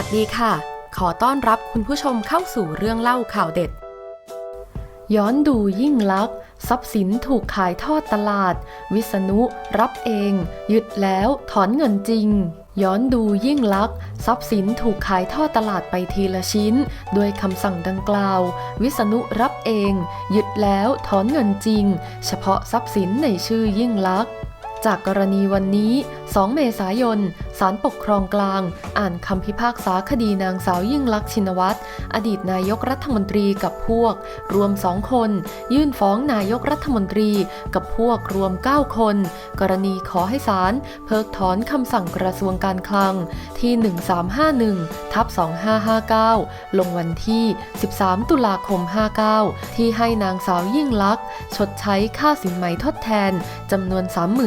วัสดีค่ะ ขอต้อนรับคุณผู้ชมเข้าสู่เรื่องเล่าข่าวเด็ด ย้อนดูยิ่งลักษณ์ทรัพย์สินถูกขายทอดตลาด วิษณุ รับเอง ยึดแล้วถอนเงินจริง ย้อนดูยิ่งลักษณ์ทรัพย์สินถูกขายทอดตลาดไปทีละชิ้น ด้วยคำสั่งดังกล่าว วิษณุรับเอง ยึดแล้วถอนเงินจริง เฉพาะทรัพย์สินในชื่อยิ่งลักษณ์จากกรณีวันนี้ 2 เมษายน ศาลปกครองกลาง อ่านคำพิพากษาคดีนางสาวยิ่งลักษณ์ชินวัตร อดีตนายกรัฐมนตรีกับพวก รวม2คน ยื่นฟ้องนายกรัฐมนตรีกับพวกรวม 9 คน กรณีขอให้ศาลเพิกถอนคำสั่งกระทรวงการคลังที่ 1351ทับ2559 ลงวันที่ 13 ตุลาคม 59 ที่ให้นางสาวยิ่งลักษณ์ชดใช้ค่าสินไหมทดแทนจำนวน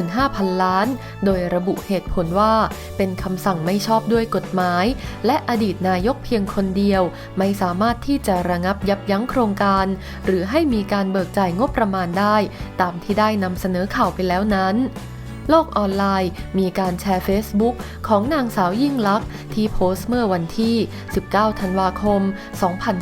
35,000 ล้าน โดยระบุเหตุผลว่าเป็นคำสั่งไม่ชอบด้วยกฎหมาย และอดีตนายกเพียงคนเดียว ไม่สามารถที่จะระงับยับยั้งโครงการ หรือให้มีการเบิกจ่ายงบประมาณได้ ตามที่ได้นำเสนอข่าวไปแล้วนั้น โลกออนไลน์ มีการแชร์ Facebook ของนางสาวยิ่งลักษณ์ที่โพสต์เมื่อวันที่ 19 ธันวาคม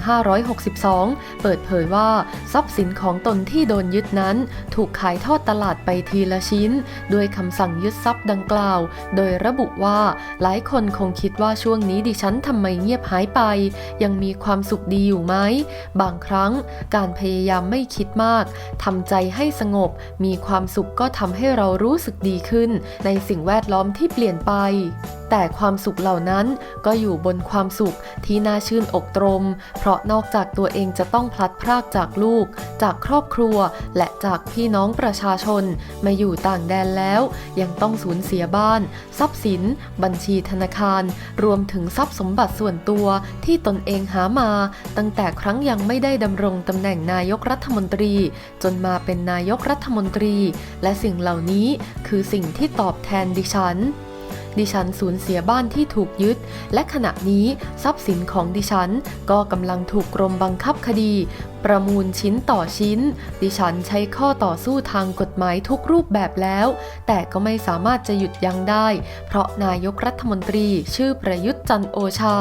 2562 เปิดเผยว่า ทรัพย์สินของตนที่โดนยึดนั้น ถูกขายทอดตลาดไปทีละชิ้น ด้วยคำสั่งยึดทรัพย์ดังกล่าว โดยระบุว่าหลายคนคงคิดว่าช่วงนี้ดิฉันทำไมเงียบหายไป ยังมีความสุขดีอยู่ไหม บางครั้งการพยายามไม่คิดมากทำใจให้สงบ มีความสุขก็ทำให้เรารู้สึกดีขึ้น ในสิ่งแวดล้อมที่เปลี่ยนไป แต่ความสุขเหล่านั้นก็อยู่บนความสุขที่น่าชื่นอกตรม เพราะนอกจากตัวเองจะต้องพลัดพรากจากลูก จากครอบครัว และจากพี่น้องประชาชน มาอยู่ต่างแดนแล้ว ยังต้องสูญเสียบ้าน ทรัพย์สิน บัญชีธนาคาร รวมถึงทรัพย์สมบัติส่วนตัวที่ตนเองหามา ตั้งแต่ครั้งยังไม่ได้ดำรงตำแหน่งนายกรัฐมนตรี จนมาเป็นนายกรัฐมนตรี และสิ่งเหล่านี้คือสิ่งที่ตอบแทนดิฉัน ดิฉันสูญเสียบ้านที่ถูกยึด และขณะนี้ทรัพย์สินของดิฉันก็กำลังถูกกรมบังคับคดี ประมูลชิ้นต่อชิ้น ดิฉันใช้ข้อต่อสู้ทางกฎหมายทุกรูปแบบแล้ว แต่ก็ไม่สามารถจะหยุดยั้งได้ เพราะนายกรัฐมนตรีชื่อประยุทธ์จันโอชา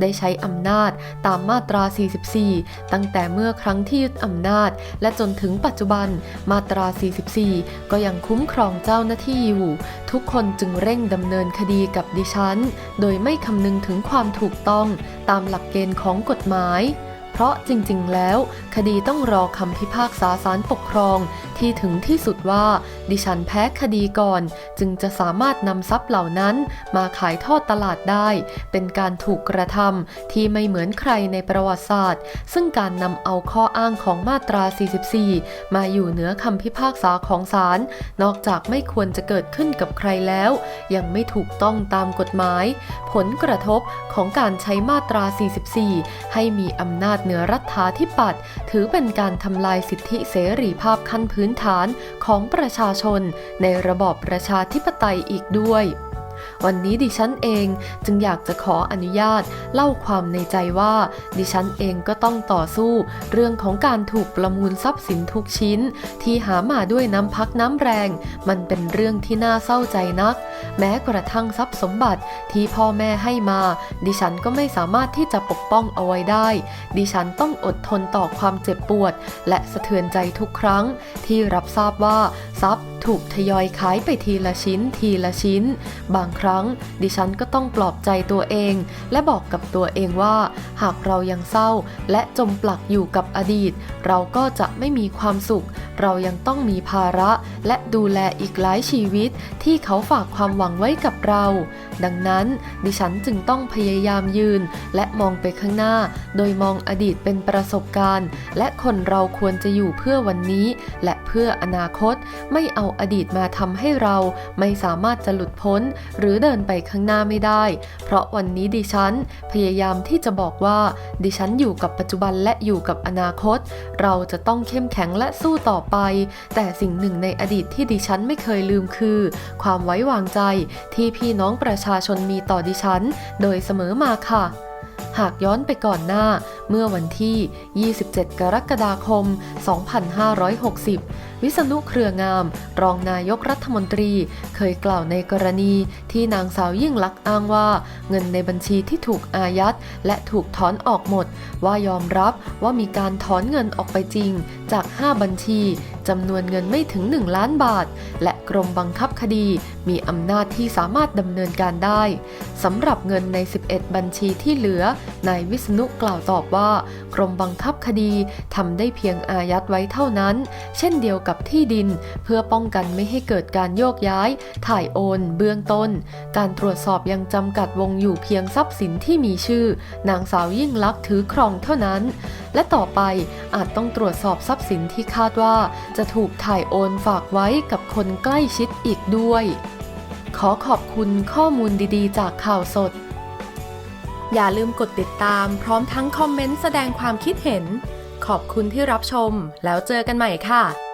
ได้ใช้อำนาจตามมาตรา 44 ตั้งแต่เมื่อครั้งที่ยึดอำนาจ และจนถึงปัจจุบันมาตรา 44 ก็ยังคุ้มครองเจ้าหน้าที่อยู่ ทุกคนจึงเร่งดำเนินคดีกับดิฉัน โดยไม่คำนึงถึงความถูกต้องตามหลักเกณฑ์ของกฎหมาย เพราะจริง ๆ แล้ว คดีต้องรอคำพิพากษาศาลปกครองที่ถึงที่สุดว่าดิฉันแพ้คดีก่อน จึงจะสามารถนำทรัพย์เหล่านั้นมาขายทอดตลาดได้ เป็นการถูกกระทำที่ไม่เหมือนใครในประวัติศาสตร์ ซึ่งการนำเอาข้ออ้างของมาตรา 44 มาอยู่เหนือคำพิพากษาของศาลนอกจากไม่ควรจะเกิดขึ้นกับใครแล้ว ยังไม่ถูกต้องตามกฎหมาย ผลกระทบของการใช้มาตรา 44 ให้มีอำนาจเหนือรัฐาธิปัตย์ถือเป็นการทำลายสิทธิเสรีภาพขั้นพื้นฐานของประชาชนในระบอบประชาธิปไตยอีกด้วย วันนี้ดิฉันเองจึงอยากจะขออนุญาตเล่าความในใจว่า ดิฉันเองก็ต้องต่อสู้ เรื่องของการถูกประมูลทรัพย์สินทุกชิ้น ที่หามาด้วยน้ำพักน้ำแรง มันเป็นเรื่องที่น่าเศร้าใจนัก แม้กระทั่งทรัพย์สมบัติที่พ่อแม่ให้มา ดิฉันก็ไม่สามารถที่จะปกป้องเอาไว้ได้ ดิฉันต้องอดทนต่อความเจ็บปวด และสะเทือนใจทุกครั้ง ที่รับทราบว่าทรัพย์ถูกทยอยขายไปทีละชิ้นทีละชิ้น บางครั้ง ดิฉันก็ต้องปลอบใจตัวเอง และบอกกับตัวเองว่า หากเรายังเศร้า และจมปลักอยู่กับอดีต เราก็จะไม่มีความสุข เรายังต้องมีภาระ และดูแลอีกหลายชีวิตที่เขาฝากความหวังไว้กับเรา ดังนั้นดิฉันจึงต้องพยายามยืน และมองไปข้างหน้า โดยมองอดีตเป็นประสบการณ์ และคนเราควรจะอยู่เพื่อวันนี้ และเพื่ออนาคต ไม่เอาอดีตมาทำให้เราไม่สามารถจะหลุดพ้น หรือเดินไปข้างหน้าไม่ได้ เพราะวันนี้ดิฉัน พยายามที่จะบอกว่า ดิฉันอยู่กับปัจจุบันและอยู่กับอนาคต เราจะต้องเข้มแข็งและสู้ต่อไป แต่สิ่งหนึ่งในอดีตที่ดิฉันไม่เคยลืมคือ ความไว้วางใจที่พี่น้องประชาชนมีต่อดิฉัน โดยเสมอมาค่ะหากย้อนไปก่อนหน้าเมื่อวันที่ 27 กรกฎาคม 2560 วิษณุเครืองาม รองนายกรัฐมนตรี เคยกล่าวในกรณีที่นางสาวยิ่งลักษณ์อ้างว่า เงินในบัญชีที่ถูกอายัด และถูกถอนออกหมด ว่ายอมรับว่ามีการถอนเงินออกไปจริง จาก 5 บัญชีจำนวนเงินไม่ถึง 1 ล้านบาท และกรมบังคับคดี มีอำนาจที่สามารถดำเนินการได้สำหรับเงินใน 11 บัญชีที่เหลือนายวิษณุกล่าวตอบว่า กรมบังคับคดีทำได้เพียงอายัดไว้เท่านั้น เช่นเดียวกับกับที่ดิน เพื่อป้องกันไม่ให้เกิดการโยกย้าย ถ่ายโอน เบื้องต้น การตรวจสอบยังจำกัดวงอยู่เพียงทรัพย์สินที่มีชื่อ นางสาวยิ่งลักษณ์ถือครองเท่านั้น และต่อไปอาจต้องตรวจสอบทรัพย์สินที่คาดว่า จะถูกถ่ายโอนฝากไว้กับคนใกล้ชิดอีกด้วย ขอขอบคุณข้อมูลดีๆ จากข่าวสด อย่าลืมกดติดตาม พร้อมทั้งคอมเมนต์แสดงความคิดเห็นขอบคุณที่รับชม แล้วเจอกันใหม่ค่ะ